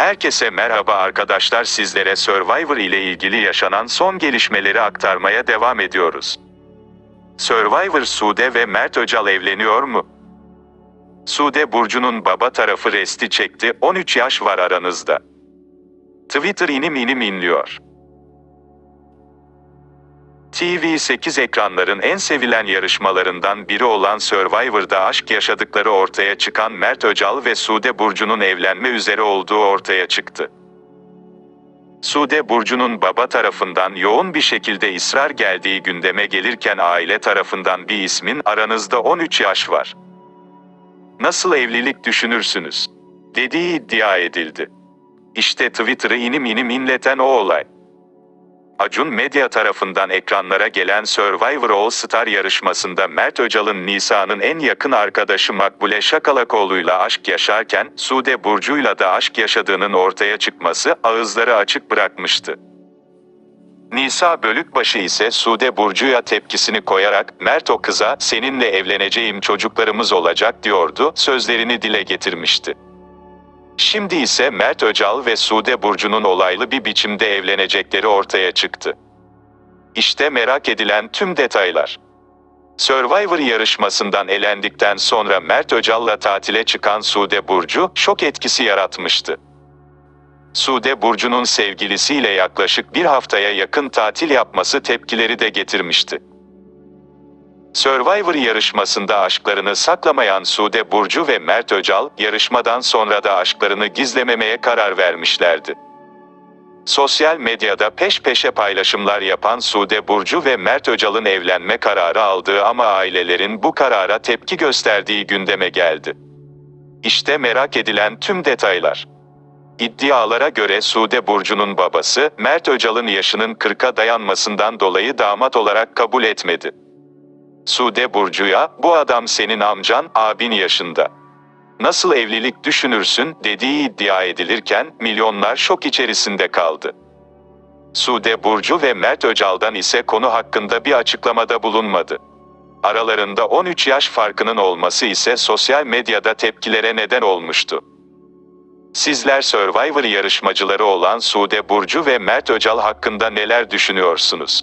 Herkese merhaba arkadaşlar sizlere Survivor ile ilgili yaşanan son gelişmeleri aktarmaya devam ediyoruz. Survivor Sude ve Mert Öcal evleniyor mu? Sude Burcu'nun baba tarafı resti çekti 13 yaş var aranızda. Twitter inim inim inliyor. TV8 ekranların en sevilen yarışmalarından biri olan Survivor'da aşk yaşadıkları ortaya çıkan Mert Öcal ve Sude Burcu'nun evlenme üzere olduğu ortaya çıktı. Sude Burcu'nun baba tarafından yoğun bir şekilde ısrar geldiği gündeme gelirken aile tarafından bir ismin aranızda 13 yaş var. Nasıl evlilik düşünürsünüz? Dediği iddia edildi. İşte Twitter'ı inim inim inleten o olay. Acun Medya tarafından ekranlara gelen Survivor All Star yarışmasında Mert Öcal'ın Nisa'nın en yakın arkadaşı Makbule Şakalakoğlu'yla aşk yaşarken Sude Burcu'yla da aşk yaşadığının ortaya çıkması ağızları açık bırakmıştı. Nisa Bölükbaşı ise Sude Burcu'ya tepkisini koyarak Mert o kıza seninle evleneceğim çocuklarımız olacak diyordu sözlerini dile getirmişti. Şimdi ise Mert Öcal ve Sude Burcu'nun olaylı bir biçimde evlenecekleri ortaya çıktı. İşte merak edilen tüm detaylar. Survivor yarışmasından elendikten sonra Mert Öcal'la tatile çıkan Sude Burcu şok etkisi yaratmıştı. Sude Burcu'nun sevgilisiyle yaklaşık bir haftaya yakın tatil yapması tepkileri de getirmişti. Survivor yarışmasında aşklarını saklamayan Sude Burcu ve Mert Öcal, yarışmadan sonra da aşklarını gizlememeye karar vermişlerdi. Sosyal medyada peş peşe paylaşımlar yapan Sude Burcu ve Mert Öcal'ın evlenme kararı aldığı ama ailelerin bu karara tepki gösterdiği gündeme geldi. İşte merak edilen tüm detaylar. İddialara göre Sude Burcu'nun babası, Mert Öcal'ın yaşının 40'a dayanmasından dolayı damat olarak kabul etmedi. Sude Burcu'ya, bu adam senin amcan, abin yaşında. Nasıl evlilik düşünürsün, dediği iddia edilirken, milyonlar şok içerisinde kaldı. Sude Burcu ve Mert Öcal'dan ise konu hakkında bir açıklamada bulunmadı. Aralarında 13 yaş farkının olması ise sosyal medyada tepkilere neden olmuştu. Sizler Survivor yarışmacıları olan Sude Burcu ve Mert Öcal hakkında neler düşünüyorsunuz?